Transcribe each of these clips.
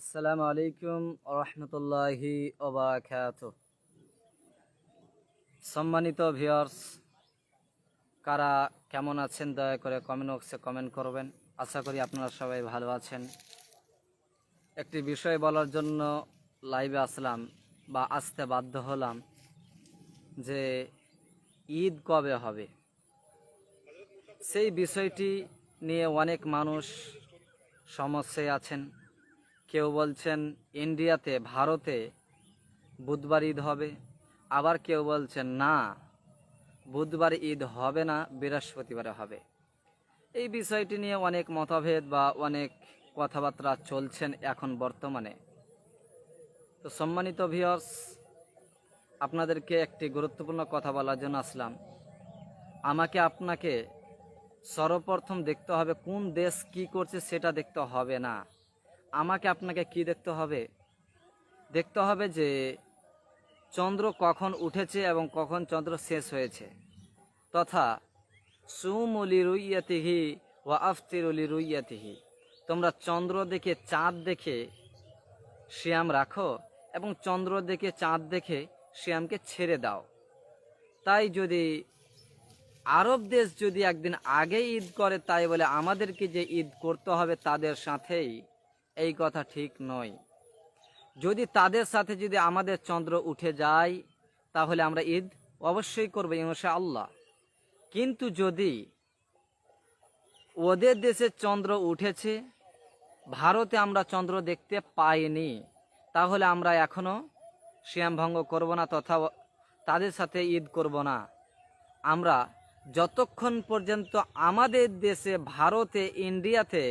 আসসালামু আলাইকুম রহমতুল্লাহি ওবাখাত সম্মানিত ভিওর্স কারা কেমন আছেন দয়া করে কমেন্ট বক্সে কমেন্ট করবেন। আশা করি আপনারা সবাই ভালো আছেন। একটি বিষয় বলার জন্য লাইভে আসলাম বা আসতে বাধ্য হলাম যে ঈদ কবে হবে? সেই বিষয়টি নিয়ে অনেক মানুষ সমস্যায় আছেন। কেউ বলছেন ইন্ডিয়াতে, ভারতে বুধবার ঈদ হবে। আবার কেউ বলছেন, না, বুধবার ঈদ হবে না, বৃহস্পতিবারে হবে। এই বিষয়টি নিয়ে অনেক মতভেদ বা অনেক কথাবার্তা চলছেন এখন বর্তমানে। তো সম্মানিত ভিউয়ার্স আপনাদেরকে একটি গুরুত্বপূর্ণ কথা বলার জন্য আসলাম। আমাকে আপনাকে সর্বপ্রথম দেখতে হবে কোন দেশ কি করছে সেটা দেখতে হবে না। আমাকে আপনাকে কি দেখতে হবে? দেখতে হবে যে চন্দ্র কখন উঠেছে এবং কখন চন্দ্র শেষ হয়েছে। তথা সুমলি রুইয়াতিহি ও আফতিরুলি রুইয়াতিহি তোমরা চন্দ্র দেখে চাঁদ দেখে শ্যাম রাখো এবং চন্দ্র দেখে চাঁদ দেখে শ্যামকে ছেড়ে দাও। তাই যদি আরব দেশ যদি একদিন আগে ঈদ করে, তাই বলে আমাদেরকে যে ঈদ করতে হবে তাদের সাথেই এই কথা ঠিক নয়। যদি তাদের সাথে যদি আমাদের চন্দ্র উঠে যায়, তাহলে আমরা ঈদ অবশ্যই করব ইনশা আল্লাহ কিন্তু যদি ওদের দেশে চন্দ্র উঠেছে, ভারতে আমরা চন্দ্র দেখতে পাইনি, তাহলে আমরা এখনও শ্যাম ভঙ্গ করব না তথা তাদের সাথে ঈদ করব না। আমরা যতক্ষণ পর্যন্ত আমাদের দেশে, ভারতে, ইন্ডিয়াতে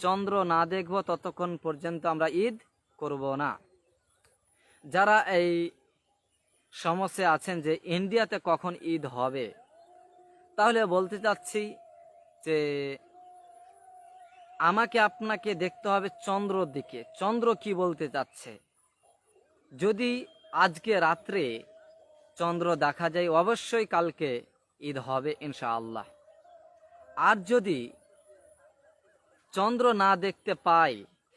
চন্দ্র না দেখব ততক্ষণ পর্যন্ত আমরা ঈদ করব না। যারা এই সমস্যা আছেন যে ইন্ডিয়াতে কখন ঈদ হবে, তাহলে বলতে চাচ্ছি যে আমাকে আপনাকে দেখতে হবে চন্দ্রর দিকে। চন্দ্র কি বলতে চাচ্ছে? যদি আজকে রাত্রে চন্দ্র দেখা যায়, অবশ্যই কালকে ঈদ হবে ইনশাআল্লাহ। আর যদি চন্দ্র না দেখতে পায়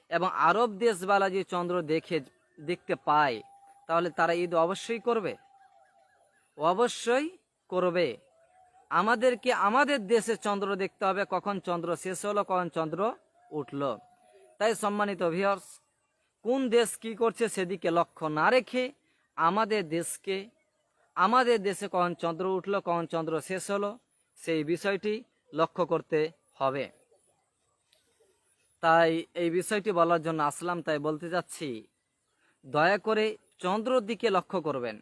এবং আরব দেশবালা যে চন্দ্র দেখে, দেখতে পায়, তাহলে তারা ঈদ অবশ্যই করবে। অবশ্যই করবে। আমাদেরকে আমাদের দেশে চন্দ্র দেখতে হবে, কখন চন্দ্র শেষ হলো, কখন চন্দ্র উঠল। তাই সম্মানিত ভিউয়ার্স কোন দেশ কি করছে সেদিকে লক্ষ্য না রেখে আমাদের দেশকে, আমাদের দেশে কখন চন্দ্র উঠল, কখন চন্দ্র শেষ হলো, সেই বিষয়টি লক্ষ্য করতে হবে। তাই এই বিষয়টি বলার জন্য আসলাম, তাই বলতে যাচ্ছি দয়া করে চন্দ্রর দিকে লক্ষ্য করবেন।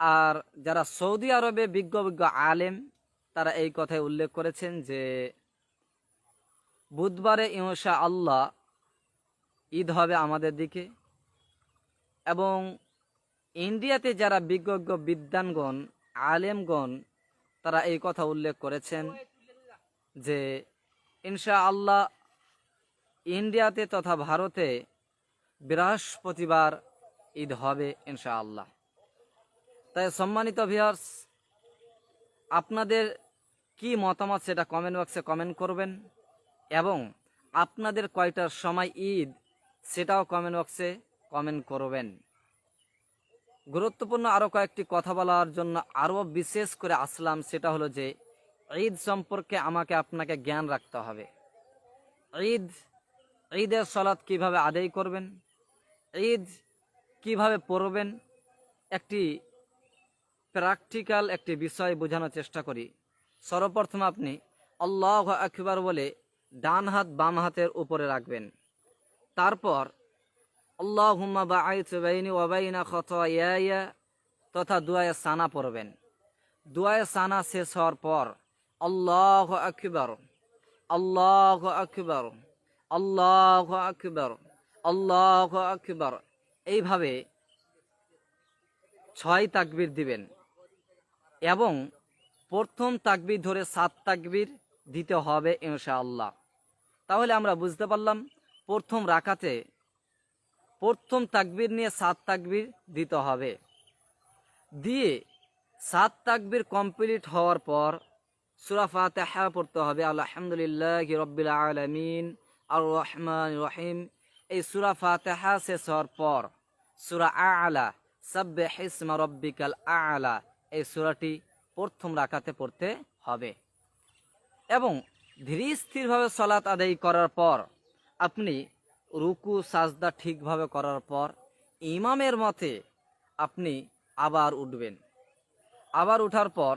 আর যারা সৌদি আরবে বিজ্ঞ বিজ্ঞ আলেম, তারা এই কথায় উল্লেখ করেছেন যে, বুধবারে ইমশা আল্লাহ ঈদ হবে আমাদের দিকে এবং ইন্ডিয়াতে যারা বিজ্ঞজ্ঞ বিদ্যানগণ আলেমগণ, তারা এই কথা উল্লেখ করেছেন যে ইনশা আল্লাহ ইন্ডিয়াতে তথা ভারতে বৃহস্পতিবার ঈদ হবে ইনশা আল্লাহ তাই সম্মানিত ভিউয়ার্স আপনাদের কি মতামত সেটা কমেন্ট বক্সে কমেন্ট করবেন এবং আপনাদের কয়টার সময় ঈদ সেটাও কমেন্ট বক্সে কমেন্ট করবেন। গুরুত্বপূর্ণ আরও কয়েকটি কথা বলার জন্য আরও বিশেষ করে আসলাম, সেটা হলো যে ঈদ সম্পর্কে আমাকে আপনাকে জ্ঞান রাখতে হবে। ঈদ, ঈদের সলাৎ কীভাবে আদায় করবেন? ঈদ কীভাবে পড়বেন? একটি প্র্যাকটিক্যাল একটি বিষয় বোঝানোর চেষ্টা করি। সর্বপ্রথম আপনি আল্লাহ আকবার বলে ডান হাত বাম হাতের উপরে রাখবেন। তারপর আল্লাহ হুম্মা বা আইতবাইনি ওয়াবাইনা খত তথা দুয়ায় সানা পড়বেন। দুয়ায় সানা শেষ হওয়ার পর আল্লাহ আকবর আল্লাহ আকবর আল্লাহ আকবর আল্লাহ আকবর। এইভাবে ছয় তাকবির দিবেন এবং প্রথম তাকবির ধরে সাত তাকবির দিতে হবে ইনশাআল্লাহ। তাহলে আমরা বুঝতে পারলাম প্রথম রাখাতে প্রথম তাকবির নিয়ে সাত তাকবির দিতে হবে। দিয়ে সাত তাকবির কমপ্লিট হওয়ার পর সুরা ফাতেহা পড়তে হবে। আলহামদুলিল্লাহ রব্বিল আলমিন। আর রহমান রহিম এই সুরা ফাতেহা শেষ হওয়ার পর, সুরা আলা সাব্বে হিসমা রব্বিকাল আলা, এই সুরাটি প্রথম রাখাতে পড়তে হবে। এবং ধীরে স্থিরভাবে সলাৎ আদায় করার পর, আপনি রুকু, সাজদা ঠিকভাবে করার পর, ইমামের মতে আপনি আবার উঠবেন। আবার উঠার পর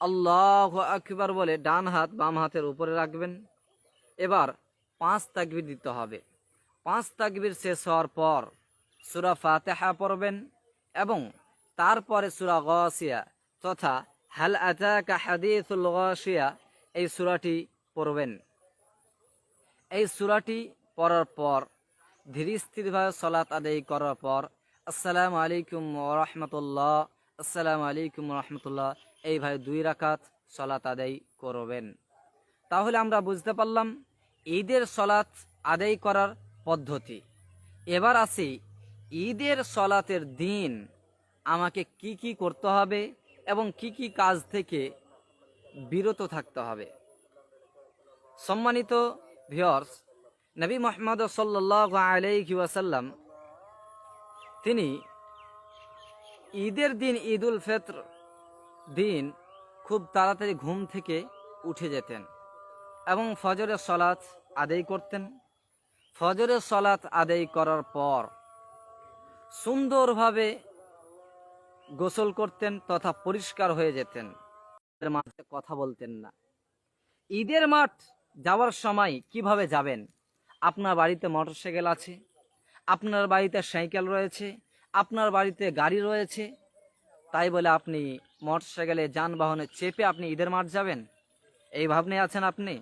আল্লাহ আকবার বলে, ডান হাত বাম হাতের উপরে রাখবেন। এবার পাঁচ তাকবির দিতে হবে। পাঁচ তাকবির শেষ হওয়ার পর সুরা ফাতেহা পড়বেন এবং তারপরে সুরা গসিয়া তথা হাল আতাকা হাদিসুল গসিয়া এই সুরাটি পড়বেন। এই সুরাটি পড়ার পর ধীরে স্থিরভাবে সলাৎ আদায় করার পর, আসসালামু আলাইকুম রহমতুল্লাহ, আসসালামু আলাইকুম রহমতুল্লাহ এইভাবে দুই রাকাত সলাৎ আদায় করবেন। তাহলে আমরা বুঝতে পারলাম ঈদের সলাৎ আদায় করার পদ্ধতি। এবার আসি, ঈদের সলাতের দিন আমাকে কি কি করতে হবে এবং কি কি কাজ থেকে বিরত থাকতে হবে। সম্মানিত ভিয়র্স নবী মোহাম্মদ সাল্লাহ আলাইহি ওয়াসাল্লাম, তিনি ঈদের দিন ঈদ উল ফিত্র দিন খুব তাড়াতাড়ি ঘুম থেকে উঠে যেতেন এবং ফজরের সলাৎ আদায় করতেন। ফজরের সলাৎ আদায় করার পর সুন্দরভাবে গোসল করতেন তথা পরিষ্কার হয়ে যেতেন। মাঠে কথা বলতেন না। ঈদের মাঠ যাওয়ার সময় কীভাবে যাবেন? আপনার বাড়িতে মোটরসাইকেল আছে, আপনার বাড়িতে সাইকেল রয়েছে, আপনার বাড়িতে গাড়ি রয়েছে, তাই বলে আপনি মোটরসাইকেলে যানবাহনে চেপে আপনি ঈদের মাঠ যাবেন? এই ভাবনায় আছেন আপনি?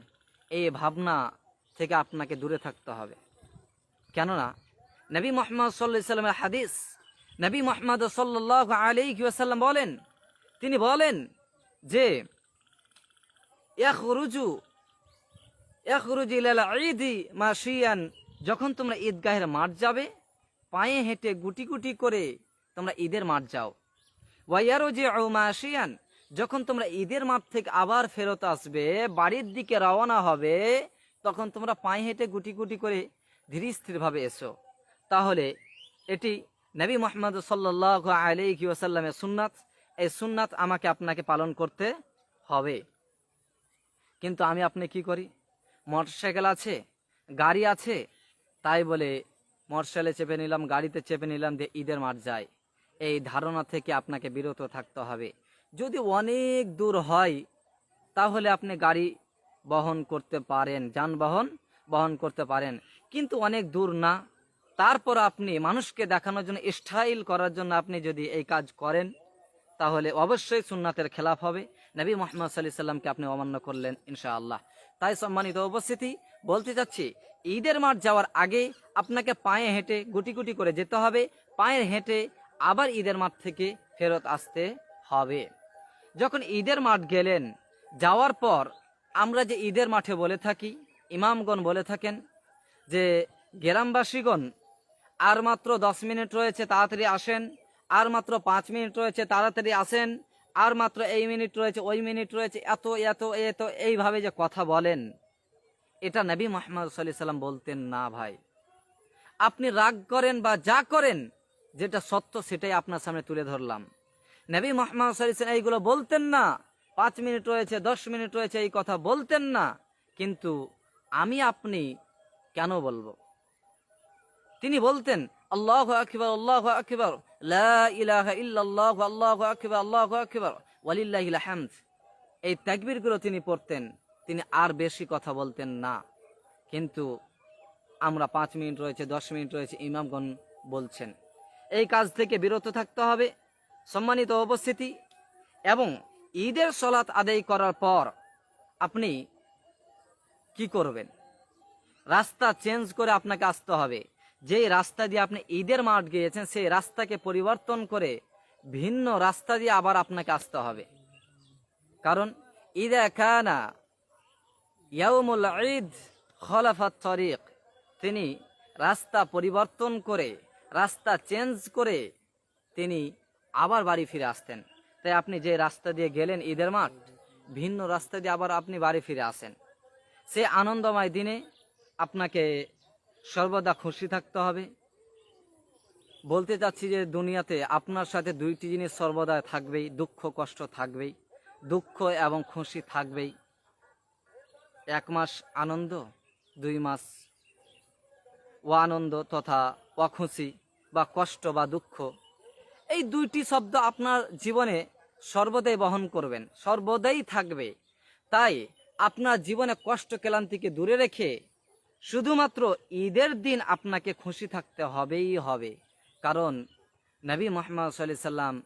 এই ভাবনা থেকে আপনাকে দূরে থাকতে হবে। কেননা, নবী মোহাম্মদ সাল্লাহ সাল্লামের হাদিস, নবী মোহাম্মদ সাল্লাহ আলাইহি ওয়াসাল্লাম বলেন, তিনি বলেন যে, ইয়াখরুজু ইয়াখরুজু ইলাল ঈদি মাশিয়ান, যখন তোমরা ঈদগাহের মাঠ যাবে, পায়ে হেঁটে গুটি গুটি করে তোমরা ঈদের মাঠ যাও। ওয়াইয়ারুজি মাশিয়ান, যখন তোমরা ঈদের মাঠ থেকে আবার ফেরত আসবে, বাড়ির দিকে রওনা হবে, তখন তোমরা পায়ে হেঁটে গুটি গুটি করে ধীরে স্থিরভাবে এসো। তাহলে এটি নবী মোহাম্মদ সাল্লাহ আলাইহি ওয়াসাল্লামের সুন্নাত। এই সুন্নাত আমাকে আপনাকে পালন করতে হবে। কিন্তু আমি আপনি কি করি? মোটরসাইকেল আছে, গাড়ি আছে, তাই বলে মোটরসাইকেলে চেপে নিলাম, গাড়িতে চেপে নিলাম যে ঈদের মাঠ যায় এই ধারণা থেকে আপনাকে বিরত থাকতে হবে। যদি অনেক দূর হয়, তাহলে আপনি গাড়ি বহন করতে পারেন, যানবাহন বহন করতে পারেন। কিন্তু অনেক দূর না, তারপর আপনি মানুষকে দেখানোর জন্য স্টাইল করার জন্য আপনি যদি এই কাজ করেন, তাহলে অবশ্যই সুন্নাতের খেলাফ হবে। নবী মোহাম্মদ সাল্লাহ সাল্লামকে আপনি অমান্য করলেন, ইনশাআল্লাহ। তাই সম্মানিত উপস্থিতি, বলতে চাচ্ছি, ঈদের মাঠ যাওয়ার আগে আপনাকে পায়ে হেঁটে গুটি গুটি করে যেতে হবে। পায়ে হেঁটে আবার ঈদের মাঠ থেকে ফেরত আসতে হবে। যখন ঈদের মাঠ গেলেন, যাওয়ার পর আমরা যে ঈদের মাঠে বলে থাকি, ইমামগণ বলে থাকেন যে, গ্রামবাসীগণ, আর মাত্র দশ মিনিট রয়েছে, তাড়াতাড়ি আসেন। আর মাত্র পাঁচ মিনিট রয়েছে, তাড়াতাড়ি আসেন। আর মাত্র এই মিনিট রয়েছে, ওই মিনিট রয়েছে, এত এত এত, এইভাবে যে কথা বলেন, এটা নবী মোহাম্মদ সাল্লাম বলতেন না ভাই। আপনি রাগ করেন বা যা করেন যেটা সত্য সেটাই আপনার সামনে তুলে ধরলাম। নবী মোহাম্মদ সাল্লাহ এইগুলো বলতেন না। পাঁচ মিনিট রয়েছে, দশ মিনিট রয়েছে এই কথা বলতেন না। কিন্তু আমি আপনি কেন বলব? তিনি বলতেন, আল্লাহ আকবর আল্লাহ আকবর ইলাহা ইল্লাল্লাহু, আল্লাহু আকবার আল্লাহু আকবার ওয়ালিল্লাহিল হামদ এই তাকবীরগুলো তিনি পড়তেন। তিনি আর বেশি কথা বলতেন না। কিন্তু আমরা পাঁচ মিনিট রয়েছে, দশ মিনিট রয়েছে, ইমামগণ বলছেন। এই কাজ থেকে বিরত থাকতে হবে, সম্মানিত উপস্থিতি, এবং ঈদের সলাৎ আদায় করার পর আপনি কি করবেন? রাস্তা চেঞ্জ করে আপনাকে আসতে হবে। যেই রাস্তা দিয়ে আপনি ঈদের মাঠ গিয়েছেন, সেই রাস্তাকে পরিবর্তন করে ভিন্ন রাস্তা দিয়ে আবার আপনাকে আসতে হবে। কারণ ঈদে কানা ইয়াউমুল ঈদ খলাফাত তরিক, তিনি রাস্তা পরিবর্তন করে রাস্তা চেঞ্জ করে তিনি আবার বাড়ি ফিরে আসতেন। তাই আপনি যে রাস্তা দিয়ে গেলেন ঈদের মাঠ, ভিন্ন রাস্তা দিয়ে আবার আপনি বাড়ি ফিরে আসেন। সে আনন্দময় দিনে আপনাকে সর্বদা খুশি থাকতে হবে। বলতে চাচ্ছি যে দুনিয়াতে আপনার সাথে দুইটি জিনিস সর্বদা থাকবেই, দুঃখ, কষ্ট থাকবেই, দুঃখ এবং খুশি থাকবেই। এক মাস আনন্দ, দুই মাস ও আনন্দ তথা অখুশি বা কষ্ট, বা দুঃখ, এই দুইটি শব্দ আপনার জীবনে সর্বদাই বহন করবেন, সর্বদাই থাকবে। তাই আপনার জীবনে কষ্ট, ক্লান্তিকে দূরে রেখে শুধুমাত্র ঈদের দিন আপনাকে খুশি থাকতে হবেই হবে। কারণ নবী মোহাম্মদ সাল্লি সাল্লাম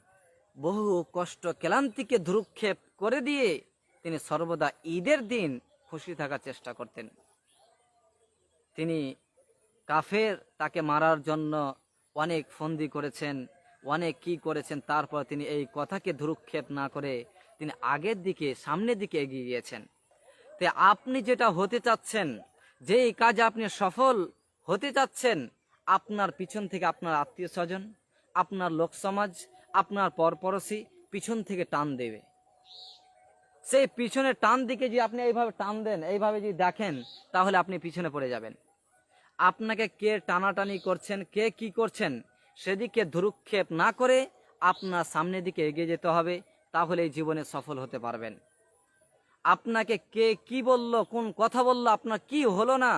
বহু কষ্ট, ক্লান্তিকে ধুরুক্ষেপ করে দিয়ে তিনি সর্বদা ঈদের দিন খুশি থাকার চেষ্টা করতেন। তিনি কাফের তাকে মারার জন্য অনেক ফন্দি করেছেন, অনেক কি করেছেন, তারপর তিনি এই কথাকে ধুরুক্ষেপ না করে তিনি আগের দিকে, সামনের দিকে এগিয়ে গিয়েছেন। তে আপনি যেটা হতে চাচ্ছেন, যেই কাজে আপনি সফল হতে চাচ্ছেন, আপনার পিছন থেকে আপনার আত্মীয় স্বজন, আপনার লোক সমাজ, আপনার পরপড়শি পিছন থেকে টান দেবে। সেই পিছনে টান দিকে যদি আপনি এইভাবে টান দেন, এইভাবে যদি দেখেন, তাহলে আপনি পিছনে পড়ে যাবেন। আপনাকে কে টানাটানি করছেন, কে কি করছেন, সেদিকে ধুরুক্ষেপ না করে আপনার সামনের দিকে এগিয়ে যেতে হবে তাহলে এই জীবনে সফল হতে পারবেন। আপনাকে কে কি বলল, কোন কথা বলল, আপনার কি হলো না,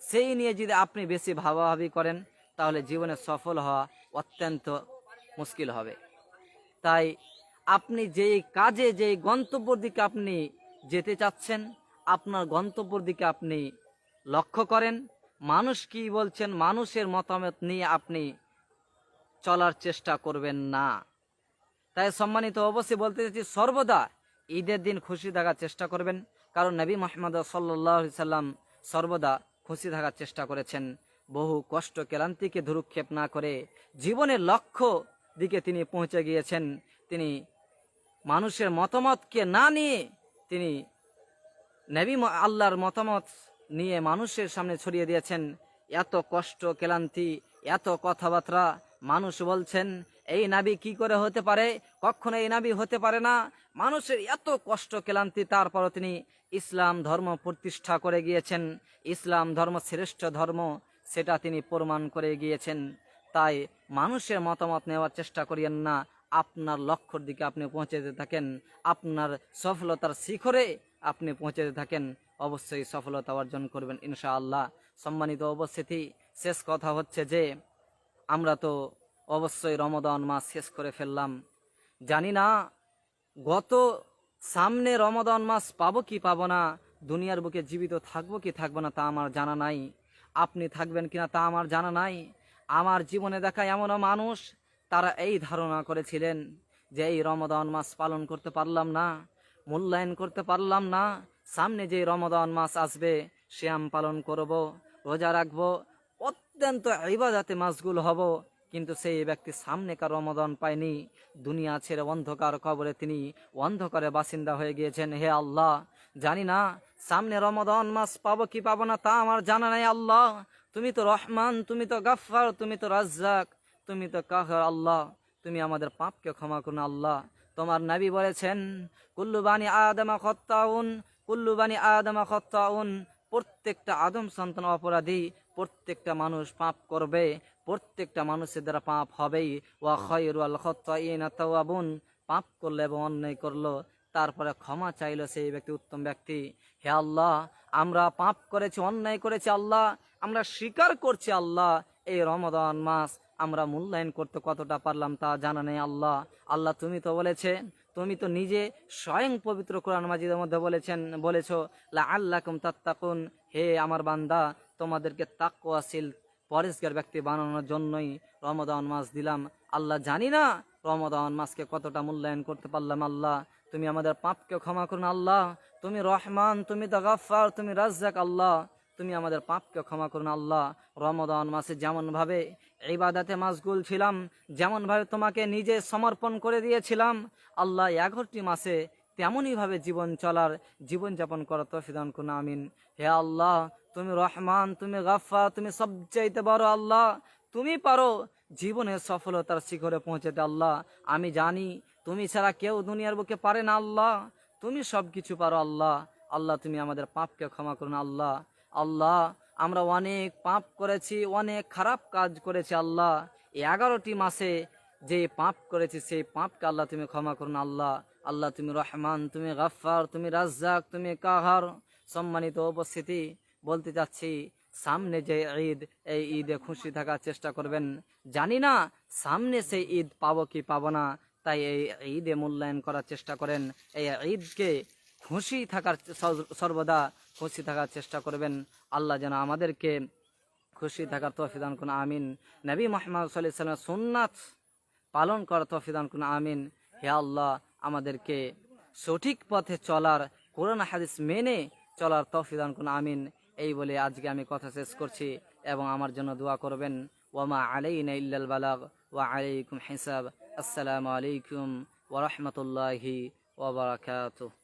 সেই নিয়ে যদি আপনি বেশি ভাবাভাবি করেন, তাহলে জীবনে সফল হওয়া অত্যন্ত মুশকিল হবে। তাই আপনি যেই কাজে, যেই গন্তব্যর দিকে আপনি যেতে চাচ্ছেন, আপনার গন্তব্যর দিকে আপনি লক্ষ্য করেন মানুষ কি বলছেন? মানুষের মতামত নিয়ে আপনি চলার চেষ্টা করবেন না। তাই সম্মানিত অবশ্যই বলতে চাচ্ছি, সর্বদা ঈদের দিন খুশি থাকার চেষ্টা করবেন। কারণ নবী মোহাম্মদ সাল্লাহ সাল্লাম সর্বদা খুশি থাকার চেষ্টা করেছেন। বহু কষ্ট, ক্লান্তিকে ধুরুক্ষেপ না করে জীবনের লক্ষ্য দিকে তিনি পৌঁছে গিয়েছেন। তিনি মানুষের মতামতকে না নিয়ে তিনি নবী আল্লাহর মতামত নিয়ে মানুষের সামনে ছড়িয়ে দিয়েছেন। এত কষ্ট, ক্লান্তি, এত কথাবার্তা। মানুষ বলছেন, এই নাবি কি করে হতে পারে? কখনো এই নাবি হতে পারে না? মানুষের এত কষ্ট, ক্লান্তি, তারপরও তিনি ইসলাম ধর্ম প্রতিষ্ঠা করে গিয়েছেন। ইসলাম ধর্ম শ্রেষ্ঠ ধর্ম, সেটা তিনি প্রমাণ করে গিয়েছেন। তাই মানুষের মতামত নেওয়ার চেষ্টা করিয়েন না। আপনার লক্ষ্যর দিকে আপনি পৌঁছে যেতে থাকেন। আপনার সফলতার শিখরে আপনি পৌঁছে যেতে থাকেন। অবশ্যই সফলতা অর্জন করবেন ইনশাআল্লাহ। সম্মানিত উপস্থিতি, শেষ কথা হচ্ছে যে, আমরা তো অবশ্যই রমদান মাস শেষ করে ফেললাম। জানি না, গত সামনে রমদান মাস পাবো কি পাবো না, দুনিয়ার বুকে জীবিত থাকব কি থাকব না তা আমার জানা নাই। আপনি থাকবেন কিনা তা আমার জানা নাই। আমার জীবনে দেখা এমনও মানুষ, তারা এই ধারণা করেছিলেন যে, এই রমদান মাস পালন করতে পারলাম না, মূল্যায়ন করতে পারলাম না সামনে যে রমদান মাস আসবে শ্যাম পালন করব, রোজা রাখব, অত্যন্ত ইবাদাতে মাসগুল হব। কিন্তু সেই ব্যক্তি সামনেকার রমদান পায়নি। দুনিয়া ছেড়ে অন্ধকার কবরে তিনি অন্ধকারে বাসিন্দা হয়ে গিয়েছেন। হে আল্লাহ, জানি না সামনে রমদান মাস পাবো কি পাবো না তা আমার জানা নাই আল্লাহ। তুমি তো রহমান, তুমি তো গাফফার, তুমি তো রাজ্জাক, তুমি তো কাহার আল্লাহ। তুমি আমাদের পাপকে ক্ষমা করুন আল্লাহ। তোমার নাবি বলেছেন, কুল্লু বানি আদমা খত্তাউন কুল্লু বানি আদমা খত্তাউন। প্রত্যেকটা আদম সন্তান অপরাধী, প্রত্যেকটা মানুষ পাপ করবে, প্রত্যেকটা মানুষের দ্বারা পাপ হবেই। ওয়া খয়রুল খত্তাইনা তাওয়াবুন। পাপ করল এবং অন্যায় করল, তারপরে ক্ষমা চাইলো সেই ব্যক্তি, উত্তম ব্যক্তি। হে আল্লাহ, আমরা পাপ করেছি, অন্যায় করেছি আল্লাহ, আমরা স্বীকার করছি আল্লাহ। এই রমদান মাস আমরা মূল্যায়ন করতে কতটা পারলাম তা জানা নেই আল্লাহ। আল্লাহ তুমি তো বলেছেন তুমি তো নিজে স্বয়ং পবিত্র কোরআন মাজিদের মধ্যে বলেছেন, বলেছ লা আল্লাকুম তাত্তাকুন। হে আমার বান্দা, তোমাদেরকে তাকওয়াশীল পরিষ্কার ব্যক্তি বানানোর জন্যই রমদান মাস দিলাম। আল্লাহ জানি না রমদান মাসকে কতটা মূল্যায়ন করতে পারলাম আল্লাহ। তুমি আমাদের পাপকে ক্ষমা করুন আল্লাহ। তুমি রহমান, তুমি তো গাফার তুমি রাজ্জাক আল্লাহ। তুমি আমাদের পাপকে ক্ষমা করুন আল্লাহ। রমদান মাসে যেমনভাবে ইবাদাতে মাসগুল ছিলাম, যেমনভাবে তোমাকে নিজে সমর্পণ করে দিয়েছিলাম, আল্লাহ এগারোটি মাসে তেমনইভাবে জীবন চলার জীবনযাপন করার তফিদান করুন, আমিন। হে আল্লাহ, তুমি রহমান, তুমি গাফা তুমি সবচাইতে বড় আল্লাহ। তুমি পারো জীবনের সফলতার শিখরে পৌঁছাতে, আল্লাহ। আমি জানি তুমি ছাড়া কেউ দুনিয়ার বুকে পারে না, আল্লাহ। তুমি সব কিছু পারো, আল্লাহ। আল্লাহ, তুমি আমাদের পাপকে ক্ষমা করুন, আল্লাহ। আল্লাহ, আমরা অনেক পাপ করেছি, অনেক খারাপ কাজ করেছি আল্লাহ। এই এগারোটি মাসে যে পাপ করেছি, সেই পাপকে আল্লাহ তুমি ক্ষমা করুন আল্লাহ। আল্লাহ তুমি রহমান, তুমি গাফফার, তুমি রাজ্জাক, তুমি কাহার। সম্মানিত উপস্থিতি, বলতে চাচ্ছি, সামনে যে ঈদ, এই ঈদে খুশি থাকার চেষ্টা করবেন। জানি না সামনে সেই ঈদ পাবো কি পাবো না, তাই এই ঈদে মূল্যায়ন করার চেষ্টা করেন। এই ঈদকে খুশি থাকার সর্বদা খুশি থাকার চেষ্টা করবেন। আল্লাহ যেন আমাদেরকে খুশি থাকার তফিদান কোন আমিন। নবী মোহাম্মদ সাল্লাহ সাল্লাম সুন্নাত পালন করার তফিদান কোন আমিন। হে আল্লাহ, আমাদেরকে সঠিক পথে চলার কোরআন হাদিস মেনে চলার তফিদান কোন আমিন। এই বলে আজকে আমি কথা শেষ করছি এবং আমার জন্য দোয়া করবেন। ওয়ামা আলাইনা ইল্লাল বালাগ, ওয়া আলাইকুম হিসাব। আসসালামু আলাইকুম ওয়া রাহমাতুল্লাহি ওয়া বারাকাতুহু।